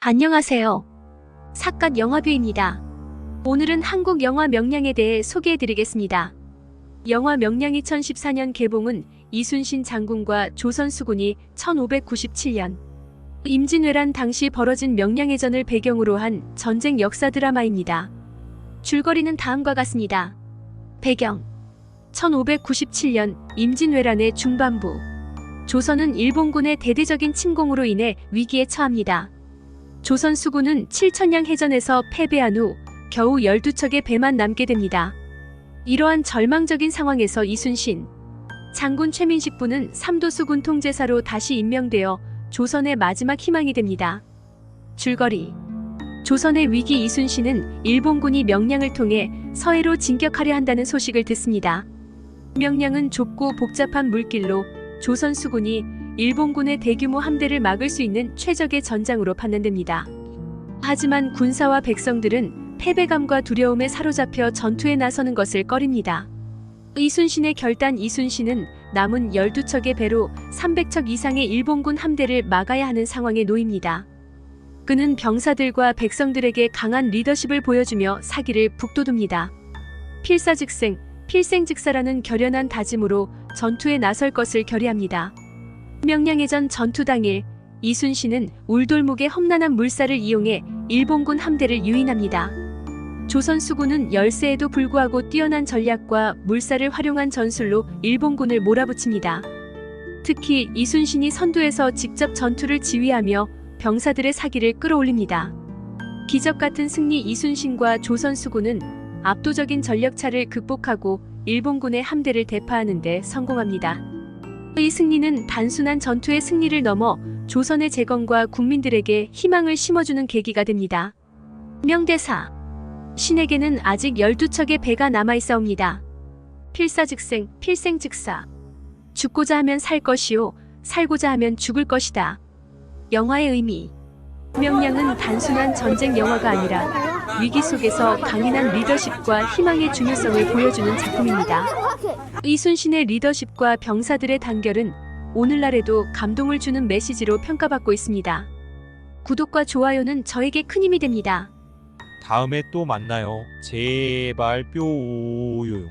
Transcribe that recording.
안녕하세요. 사갓 영화뷰입니다. 오늘은 한국 영화 명량에 대해 소개해드리겠습니다. 영화 명량 2014년 개봉은 이순신 장군과 조선수군이 1597년 임진왜란 당시 벌어진 명량해전을 배경으로 한 전쟁 역사 드라마입니다. 줄거리는 다음과 같습니다. 배경 1597년 임진왜란의 중반부 조선은 일본군의 대대적인 침공으로 인해 위기에 처합니다. 조선 수군은 7천량 해전에서 패배한 후 겨우 12척의 배만 남게 됩니다. 이러한 절망적인 상황에서 이순신 장군 최민식 부는 삼도 수군 통제사로 다시 임명되어 조선의 마지막 희망이 됩니다. 줄거리 조선의 위기 이순신은 일본군이 명량을 통해 서해로 진격하려 한다는 소식을 듣습니다. 명량은 좁고 복잡한 물길로 조선 수군이 일본군의 대규모 함대를 막을 수 있는 최적의 전장으로 판단됩니다. 하지만 군사와 백성들은 패배감과 두려움에 사로잡혀 전투에 나서는 것을 꺼립니다. 이순신의 결단 이순신은 남은 12척의 배로 300척 이상의 일본군 함대를 막아야 하는 상황에 놓입니다. 그는 병사들과 백성들에게 강한 리더십을 보여주며 사기를 북돋웁니다. 필사즉생, 필생즉사라는 결연한 다짐으로 전투에 나설 것을 결의합니다. 명량해전 전투 당일 이순신은 울돌목의 험난한 물살을 이용해 일본군 함대를 유인합니다. 조선 수군은 열세에도 불구하고 뛰어난 전략과 물살을 활용한 전술로 일본군을 몰아붙입니다. 특히 이순신이 선두에서 직접 전투를 지휘하며 병사들의 사기를 끌어올립니다. 기적 같은 승리 이순신과 조선 수군은 압도적인 전력차를 극복하고 일본군의 함대를 대파하는 데 성공합니다. 이 승리는 단순한 전투의 승리를 넘어 조선의 재건과 국민들에게 희망을 심어주는 계기가 됩니다. 명대사 신에게는 아직 12척의 배가 남아있사옵니다. 필사즉생, 필생즉사 죽고자 하면 살 것이요 살고자 하면 죽을 것이다. 영화의 의미 명량은 단순한 전쟁 영화가 아니라 위기 속에서 강인한 리더십과 희망의 중요성을 보여주는 작품입니다. 이순신의 리더십과 병사들의 단결은 오늘날에도 감동을 주는 메시지로 평가받고 있습니다. 구독과 좋아요는 저에게 큰 힘이 됩니다. 다음에 또 만나요. 제발 뾰요용.